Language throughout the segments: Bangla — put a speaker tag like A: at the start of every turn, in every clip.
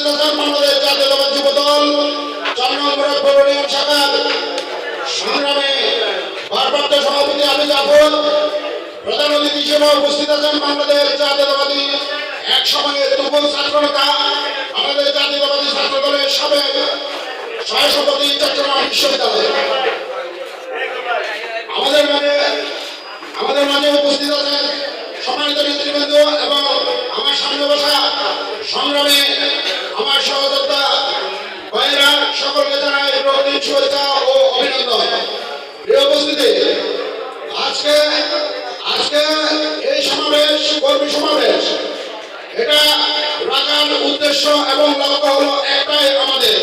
A: নির্বাচন বাংলাদেশ জাতীয় দলের যুব চার নম্বরের পৌরনিয়ম শাখার সংগ্রামে সভাপতি আবু জাফর, প্রধান অতিথি হিসেবে উপস্থিত আছেন বাংলাদেশ জাতীয়তাবাদী এক সময়ে দুর্বল ছাত্র নেতা আমাদের জাতীয়তাবাদী ছাত্র দলের সাবেক সহসভাপতি চট্টগ্রাম বিশ্ববিদ্যালয় আমাদের মাঝে আমাদের মাঝে উপস্থিত আছেন সম্মানিত নেতৃবৃন্দ এবং আমার সামনে বসা সংগ্রামে আমার সহযোদ্ধা ভাইরা সকলকে জানাই রক্তিম শুভেচ্ছা ও অভিনন্দন। প্রিয় উপস্থিতি, আজকে আজকে এই সমাবেশ, কর্মী সমাবেশ, এটা রাখার উদ্দেশ্য এবং লক্ষ্য হলো একটাই আমাদের।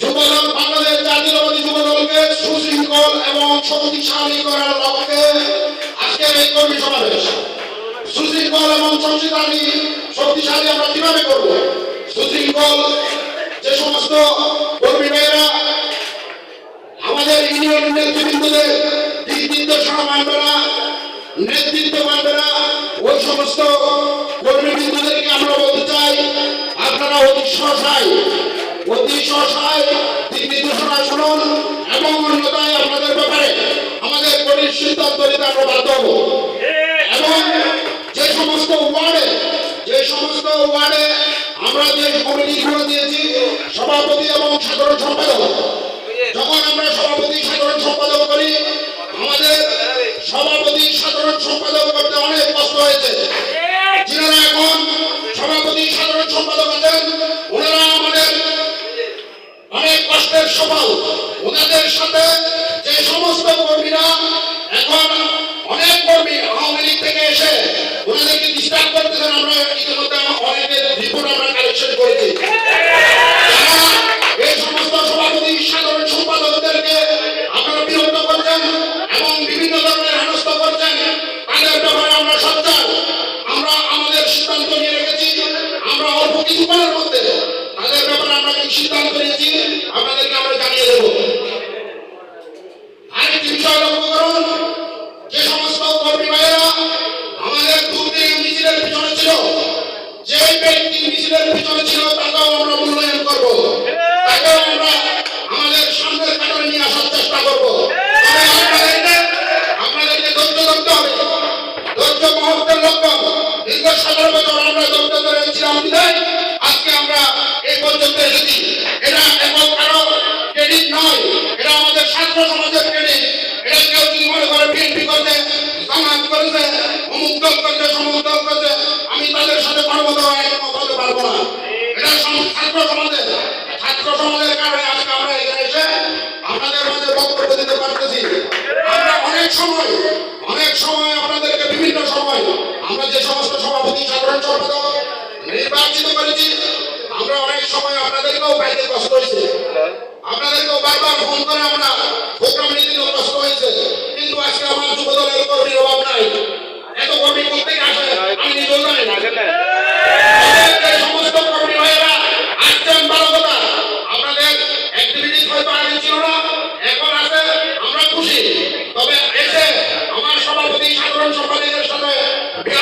A: যুবদল, বাংলাদেশ জাতীয়তাবাদী যুবদলকে সুশৃঙ্খল এবং শক্তিশালী করার লক্ষ্যে আজকের এই কর্মী সমাবেশ। সুশৃঙ্খল এবং শক্তিশালী শক্তিশালী আমরা কীভাবে করব? সুশৃঙ্খল যে সমস্ত কর্মী ভাইয়েরা আমাদের ইউনিয়ন নেতৃবৃন্দদের নির্দেশনা মানবে না নেতৃত্ব মানবে না ওই সমস্ত কর্মীবৃন্দদেরকে আমরা বলতে চাই আপনারা অতি সহসায় অতি সহসায় দিক নির্দেশনা শুনুন এবং অন্যতায় আপনাদের ব্যাপারে আমাদের কঠিন সিদ্ধান্ত নিতে আমরা বাধ্য হব। এবং যে সমস্ত ওয়ার্ডে যে সমস্ত ওয়ার্ডে আমরা যে কমিটিগুলো দিয়েছি, সভাপতি এবং সাধারণ সম্পাদক, যখন আমরা সভাপতি, সাধারণ সম্পাদক করি, আমাদের সভাপতি, সাধারণ সম্পাদক করতে অনেক কষ্ট হয়েছে। যিনারা এখন সভাপতি, সাধারণ সম্পাদক আছেন, ওনারা আমাদের অনেক কষ্টের সফল। ওনাদের সাথে যে সমস্ত কর্মীরা এখন মিছিলের পিছনে একমত পারব না। এটা ছাত্র সমাজের ছাত্র সমাজের কারণে আজকে আমরা এখানে এসে আপনাদের মাঝে বক্তব্য দিতে পারতেছি। আমরা অনেক সময় অনেক সময় আপনাদেরকে বিভিন্ন সময় আমরা যে সমস্ত সভাপতি, সাধারণ সম্পাদক নির্বাচিত করেছি, আমরা অনেক সময় আপনাদেরকেও পাইতে কষ্ট হয়েছে। আপনাদেরকেও বারবার ফোন করে আমরা প্রোগ্রাম নিতে কষ্ট হয়েছে। কিন্তু আজকে আমার যুব দলের কর্মীর অভাব যে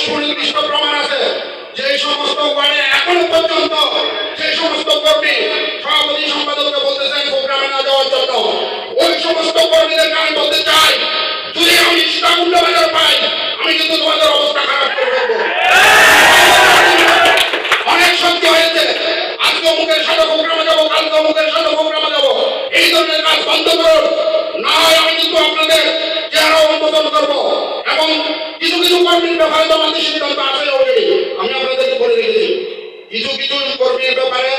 A: সমস্ত প্রমাণ আছে, যে সমস্ত ওয়ার্ডে এখনও পর্যন্ত যে সমস্ত কর্মী সভাপতি সম্পাদককে বলতেছেন, প্রোগ্রামে না যাওয়ার জন্য, ওই সমস্ত কর্মীদেরকে আমি বলতে চাই, যদি আমি সীতাকুণ্ড বাজার পাই আমি কিন্তু তোমাদের অবস্থা খারাপ করে দেবো অনেক শক্তি হয়েছে আজকে অমুকের সাথে প্রোগ্রামে যাব কালকে অমুকের সাথে প্রোগ্রামে যাব এই ধরনের কাজ বন্ধ করুন না হয় আমি কিন্তু আপনাদের চেহারা অনুমোদন করব এবং কিছু কিছু কর্মীর ব্যাপারে তো আমাদের সিদ্ধান্ত আছে অলরেডি আমি আপনাদেরকে বলে রেখেছি। কিছু কিছু কর্মীর ব্যাপারে,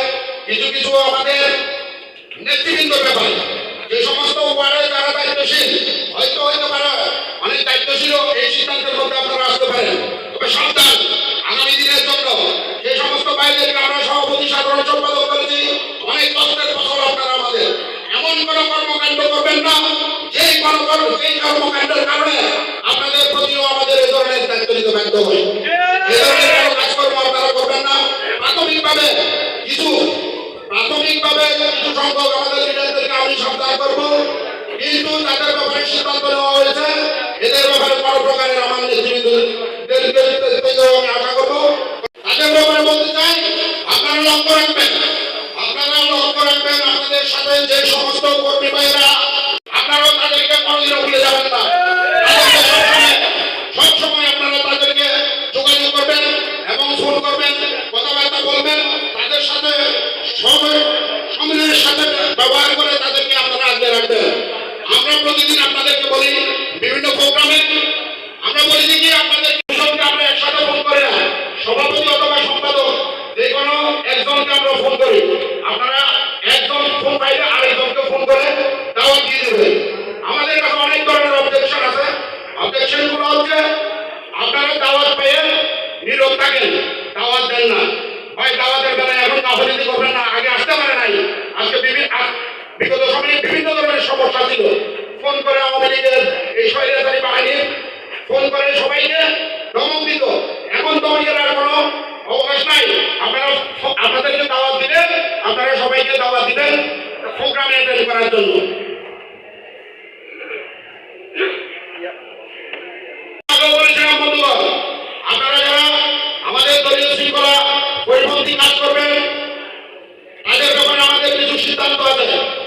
A: কিছু কিছু আমাদের নেতৃবৃন্দ ব্যাপারে, যে সমস্ত ওয়ার্ডে যারা দায়িত্বশীল, হয়তো হইতে পারে অনেক দায়িত্বশীল এই সিদ্ধান্তের মধ্যে আপনারা আসতে পারেন। তবে সাবধান, আগামী দিনের জন্য যে সমস্ত বাইরেকে আমরা সভাপতি, সাধারণ সম্পাদক করেছি, অনেক কষ্টের ফসল আপনারা আমাদের। এমন কোন কর্মকাণ্ড করবেন না, যেই কর্ম যেই কর্মকাণ্ডের কারণে আপনাদের প্রতিও আমাদের এই ধরনের ব্যর্থ হয় এই ধরনের কাজকর্ম আপনারা আমি সাবধান করব। কিন্তু তাদের ব্যাপারে সিদ্ধান্ত নেওয়া এদের ব্যাপারে কোনো প্রকারের আমার নেতৃবৃন্দদেরকে আমি আশা করব। তাদের ব্যাপারে বলতে চাই, আপনারা লক্ষ্য রাখবেন। যে সমস্ত কর্মী ভাইয়েরা, আপনারাও তাদেরকে কোনোদিনও ভুলে যাবেন না তাদেরকে সবসময়- সবসময় আপনারা তাদেরকে যোগাযোগ করবেন এবং ফোন করবেন, কথাবার্তা বলবেন, তাদের সাথে সময় সময়ের সাথে ব্যবহার করে তাদেরকে আপনারা আগলে রাখবেন। আমরা প্রতিদিন আপনাদেরকে বলি, বিভিন্ন প্রোগ্রামে আমরা বলি যে কি আপনাদের কৃষককে আমরা একসাথে ফোন করি না সভাপতি অথবা সম্পাদক, যে কোনো একজনকে আমরা ফোন করি। আপনারা একজন ফোন পাইলে আরেকজনকে ফোন করে দাওয়াত দিয়ে দেবেন আমাদের কাছে অনেক ধরনের অবজেকশন আছে অবজেকশনগুলো হচ্ছে আপনারা দাওয়াত পেয়ে নীরব থাকেন দাওয়াত দেন না। হয় দাওয়াতের বেলায় এখন রাজনীতি করবেন না আগে আসতে পারে নাই। আজকে বিভিন্ন বিগত সময়ে বিভিন্ন ধরনের সমস্যা ছিল। ফোন করে আওয়ামী লীগের এই স্বৈরাচারী বাহিনী, ফোন করে সবাইকে ধমক দিত। এখন ধমকের আর কোনো অবকাশ নাই। আপনারা আপনাদেরকে দাওয়াত দিবেন, আপনারা সবাইকে দাওয়াত দিবেন প্রোগ্রামে অ্যাটেন্ড করার জন্য। జీతాలు రాలేదు